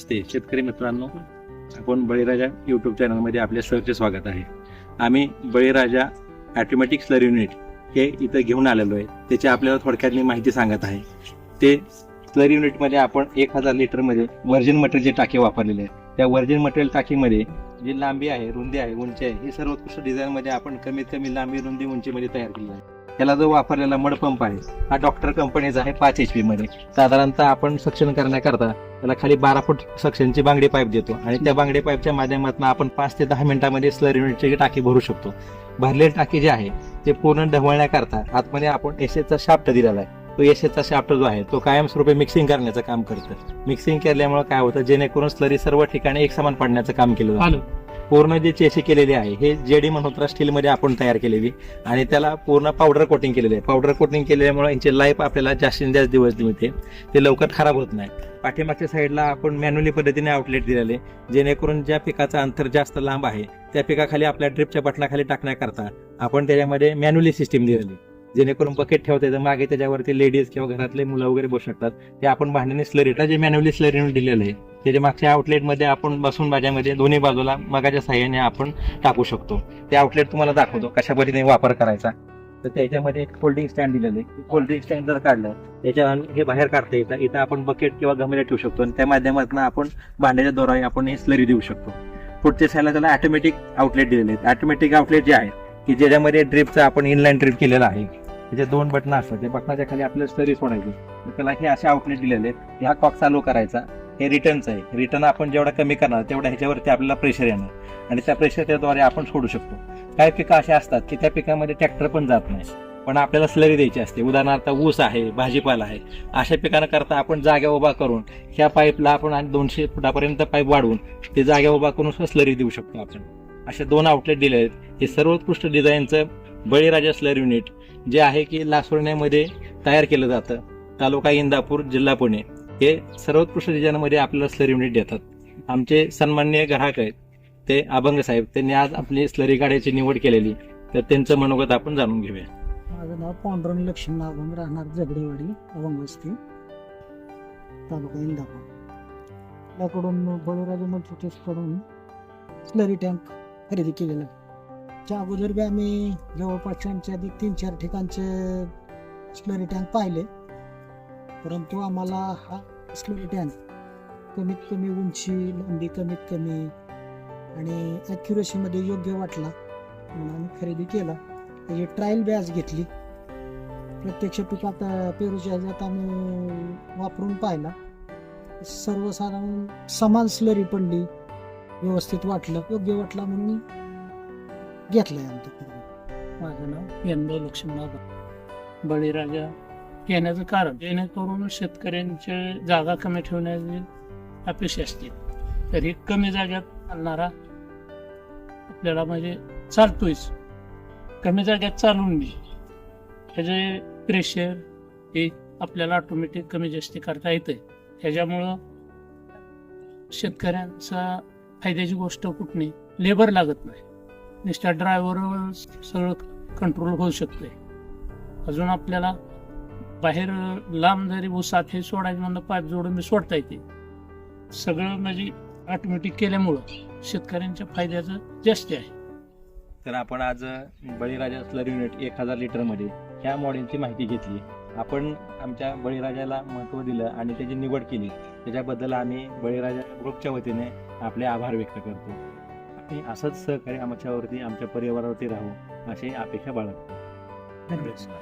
नमस्ते शेतकरी मित्रांनो. आपण बळीराजा यूट्यूब चॅनलमध्ये आपले सहर्ष स्वागत आहे. आम्ही बळीराजा ॲटोमॅटिक स्लर युनिट हे इथं घेऊन आलेलो आहे. त्याची आपल्याला थोडक्यात मी माहिती सांगत आहे. ते स्लर युनिटमध्ये आपण एक हजार लिटरमध्ये व्हर्जिन मटेरियलचे टाकी वापरलेले आहे त्या व्हर्जिन मटेरियल टाकीमध्ये जी लांबी आहे रुंदी आहे उंची आहे ही सर्वोत्कृष्ट डिझाईनमध्ये आपण कमीत कमी लांबी रुंदी उंचीमध्ये तयार केली आहे. त्याला जो वापरलेला मडपंप आहे हा डॉक्टर कंपनीचा आहे पाच एच पी मध्ये. साधारणतः आपण सक्शन करण्याकरता त्याला खाली बारा फूट सक्शनची बांगडी पाईप देतो आणि त्या बांगडी पाईपच्या माध्यमातून आपण पाच ते दहा मिनिटांमध्ये स्लर युनिटची टाकी भरू शकतो. भरलेली टाकी जी आहे ते पूर्ण ढवळण्याकरता आतमध्ये आपण एसएचा शाफ्ट दिलेला आहे. तो एसएचा शाफ्ट जो आहे तो कायमस्वरूपी मिक्सिंग करण्याचं काम करतं. मिक्सिंग केल्यामुळे काय होतं जेणेकरून स्लरी सर्व ठिकाणी एक समान पडण्याचं काम केलं जातं. पूर्ण जे चेशी केलेली आहे हे जेडी मल्होत्रा स्टील मध्ये आपण तयार केलेली. आणि त्याला पूर्ण पावडर कोटिंग केलेली आहे. पावडर कोटिंग केल्यामुळे यांची लाईफ आपल्याला जास्तीत जास्त दिवस मिळते. ते लवकर खराब होत नाही. पाठीमागच्या साईडला आपण मॅन्युअली पद्धतीने आउटलेट दिलेले जेणेकरून ज्या पिकाचं अंतर जास्त लांब आहे त्या पिकाखाली आपल्या ड्रिपच्या बटनाखाली टाकण्याकरता आपण त्याच्यामध्ये मॅन्युअली सिस्टीम दिलेली जेणेकरून बकेट ठेवता येतं मागे त्याच्यावरती लेडीज किंवा घरातले मुलं वगैरे बसू शकतात. ते आपण भांड्याने स्लरीटा जे मॅन्युअली स्लरीने दिलेलं आहे त्याच्या मागच्या आउटलेटमध्ये आपण बसून भाज्यामध्ये दोन्ही बाजूला मगाच्या साह्याने आपण टाकू शकतो. ते आउटलेट तुम्हाला दाखवतो कशा पद्धतीने वापर करायचा. तर त्याच्यामध्ये एक फोल्डिंग स्टँड दिलेलं आहे. फोल्डिंग स्टँड जर काढलं त्याच्या हे बाहेर काढता येतं. इथं आपण बकेट किंवा गमेला ठेवू शकतो आणि त्या माध्यमातून आपण भांड्याच्या दोराने आपण हे स्लरी देऊ शकतो. पुढच्या साईडला त्याला ऑटोमॅटिक आउटलेट दिलेले आहेत. ऑटोमॅटिक आउटलेट जे आहे की ज्याच्यामध्ये ड्रिपचं आपण इनलाईन ड्रिप केलेलं आहे. त्याचे दोन बटन असतात. त्या बटनाच्या खाली आपल्याला स्लरी सोडायची. त्याला हे असे आउटलेट दिलेले आहेत. हा कॉक चालू करायचा. हे रिटर्नचं आहे. रिटर्न आपण जेवढा कमी करणार तेवढा ह्याच्यावरती आपल्याला प्रेशर येणार. आणि त्या प्रेशरच्याद्वारे आपण सोडू शकतो. काही पिकं अशी असतात की त्या पिकामध्ये ट्रॅक्टर पण जात नाही. पण आपल्याला स्लरी द्यायची असते. उदाहरणार्थ ऊस आहे भाजीपाला आहे. अशा पिकांना करता आपण जागा उभा करून ह्या पाईपला आपण आणि दोनशे फुटापर्यंत पाईप वाढवून ते जागा उभा करून सुद्धा स्लरी देऊ शकतो आपण. असे दोन आउटलेट दिले आहेत. हे सर्वोत्कृष्ट डिझाईनचं बळीराजा स्लर युनिट जे आहे की लासोरण्यामध्ये तयार केलं जातं. तालुका इंदापूर जिल्हा पुणे. हे सर्वोत्कृष्ट डिझाईनमध्ये आपल्याला स्लरी युनिट देतात. आमचे सन्माननीय ग्राहक आहेत ते अभंग साहेब त्यांनी आज आपली स्लरी गाड्याची निवड केलेली तर त्यांचं मनोगत आपण जाणून घेऊया. माझं नाव पांडुरंग लक्ष्मण अभंग राहणार जगडेवाडी अभंग वस्ती तालुका इंदापूर. याकडून बळीराजे मल्टीटेक्सकडून स्लरी टँक खरेदी केलेला त्या अगोदर बी आम्ही जवळपास आमच्या आधी तीन चार ठिकाणचे स्लरी टँक पाहिले. परंतु आम्हाला हा स्लरी टँक कमीत कमी उंची लांबी कमीत कमी आणि ॲक्युरेसीमध्ये योग्य वाटला म्हणून आम्ही खरेदी केला. त्याची ट्रायल बॅच घेतली. प्रत्यक्ष पिकात पेरूच्या ह्याच्यात आम्ही वापरून पाहिला. सर्वसाधारण समान स्लरी पडली. व्यवस्थित वाटलं. योग्य वाटला म्हणून घेतलं आहे आमचं माझं नाव यंदा लक्ष्मण बळीराजा येण्याचं कारण. जेणेकरून शेतकऱ्यांच्या जागा कमी ठेवण्याची अपेक्षा असते. तर कमी जागेत चालणारा आपल्याला म्हणजे चालतोयच कमी जागेत चालून बी ह्याचे प्रेशर हे आपल्याला ऑटोमॅटिक कमी जास्त करता येते ह्याच्यामुळं शेतकऱ्यांचा फायद्याची गोष्ट कुठली? लेबर लागत नाही. नुसत्या ड्रायव्हरवर सगळं कंट्रोल होऊ शकते अजून आपल्याला बाहेर लांब जरी उसात हे सोडायचं म्हणलं पाईप जोडून मी सोडता येते. सगळं म्हणजे ऑटोमॅटिक केल्यामुळं शेतकऱ्यांच्या फायद्याचं जास्त आहे. तर आपण आज बळीराजा स्लर युनिट एक हजार लिटरमध्ये ह्या मॉडेलची माहिती घेतली. आपण आमच्या बळीराजाला महत्त्व दिलं आणि त्याची निवड केली. त्याच्याबद्दल आम्ही बळीराजा ग्रुपच्या वतीने आपले आभार व्यक्त करतो. आणि असंच सहकार्य आमच्यावरती आमच्या परिवारावरती राहू अशी अपेक्षा बाळगतो. धन्यवाद.